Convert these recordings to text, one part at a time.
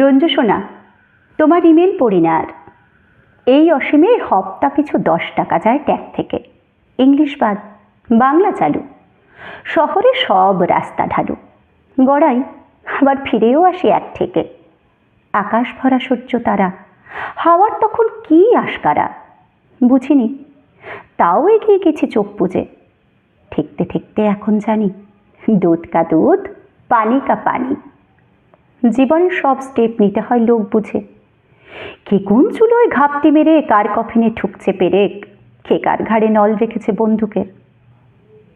রঞ্জু সোনা, তোমার ইমেল পড়ি না আর এই অসীমে হপ্তা পিছু দশ টাকা যায় ট্যাগ থেকে। ইংলিশ বাদ, বাংলা চালু। শহরে সব রাস্তা ঢালু। গড়াই, আবার ফিরেও আসি এক থেকে আকাশ ভরা সূর্য তারা, হাওয়ার তখন কি আশকারা? বুঝিনি, তাও এগিয়ে গেছি চোখ বুঝে ঠিকতে ঠিকতে এখন জানি, দুধ কা দুধ, পানি কা পানি। জীবনের সব স্টেপ নিতে হয় লোক বুঝে। কে কোন চুলোয় ঘাপটি মেরে কার কফিনে ঠুকছে পেরেক? কে কার ঘাড়ে নল রেখেছে বন্দুকের?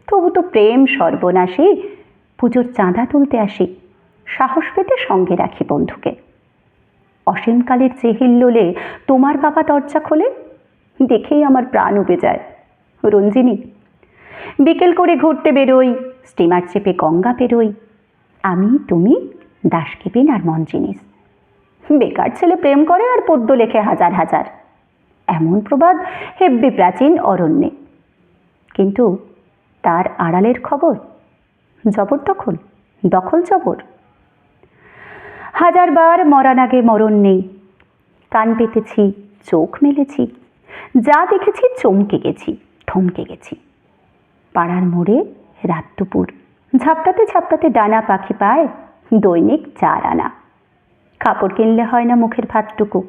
তবু তো প্রেম সর্বনাশী, পুজোর চাঁদা তুলতে আসি, সাহস পেতে সঙ্গে রাখি বন্ধুকে অসীমকালের চেহিল্লোলে তোমার বাবা দরজা খোলে? দেখেই আমার প্রাণ উবে যায়। রঞ্জিনী, বিকেল করে ঘুরতে বেরোই স্টিমার চেপে গঙ্গা পেরোই। আমি, তুমি দাসকিপিন আর মন জিনিস বেকার ছেলে প্রেম করে আর পদ্য লেখে হাজার হাজার। এমন প্রবাদ হেব্বি প্রাচীন অরণ্যে। কিন্তু তার আড়ালের খবর? জবরদখল দখল দখল জবর? হাজারবার মরার আগে মরণ নেই। কান পেতেছি, চোখ মেলেছি। যা দেখেছি চমকে গেছি, থমকে গেছি। পাড়ার মোড়ে রাত দুপুর। ঝাপটাতে ঝাপটাতে ডানা পাখি পায় দৈনিক চার আনা। কাপড় কিনলে হয় না মুখের ভাতটুকু।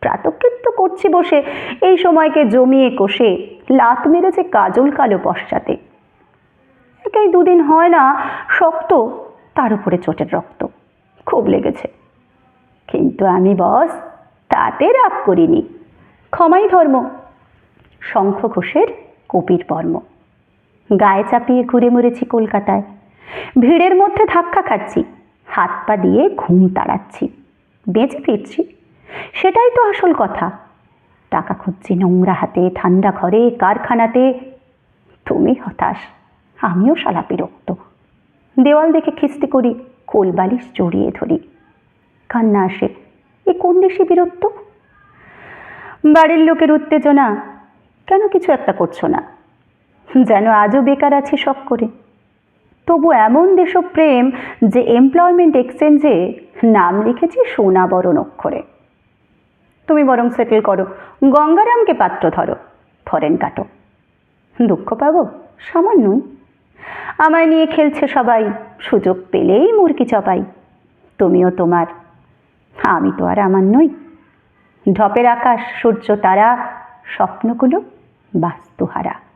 প্রাতকৃত্য করছি বসে, এই সময়কে জমিয়ে কষে, লাত মেরেছে কাজল কালো পশ্চাতে। একেই দুদিন হয় না, শক্ত, তার উপরে চোটের রক্ত। খুব লেগেছে। কিন্তু আমি বস, তাতে রাগ করিনি। ক্ষমাই ধর্ম। শঙ্খ ঘোষের কপির বর্ম। গায়ে চাপিয়ে ঘুরে মরেছি কলকাতায়। ভিড়ের মধ্যে ধাক্কা খাচ্ছি। হাত পা দিয়ে ঘুম তাড়াচ্ছি। বেঁচে ফিরছি। সেটাই তো আসল কথা। টাকা খুঁজছি নোংরা হাতে, ঠান্ডা ঘরে, কারখানাতে। তুমি হতাশ, আমিও শালা বিরক্ত দেওয়াল দেখে খিস্তি করি, কোলবালিশ জড়িয়ে ধরি। কান্না আসে, এ কোন দেশে বিরক্ত বাড়ির লোকের উত্তেজনা, কেন কিছু একটা করছ না? যেন আজও বেকার আছি শখ করে। তবু এমন দেশপ্রেম যে এমপ্লয়মেন্ট এক্সচেঞ্জে নাম লিখেছি সোনা বরণ অক্ষরে। তুমি বরং সেটেল করো, গঙ্গারামকে পাত্র ধরো ফরেন কাটো। দুঃখ পাবো সামান্যই আমায় নিয়ে খেলছে সবাই, সুযোগ পেলেই মুরগি চপাই। তুমিও তোমার, আমি তো আর আমার নই। ঢপের আকাশ, সূর্য, তারা, স্বপ্নগুলো বাস্তুহারা।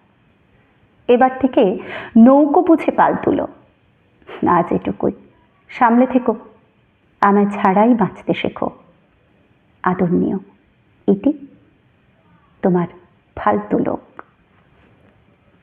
এবার থেকে নৌকো বুঝে পাল তুলো। আজ এটুকুই। সামলে থেকো। আমায় ছাড়াই বাঁচতে শেখো। আদরণীয় এটি তোমার ফালতু লোক।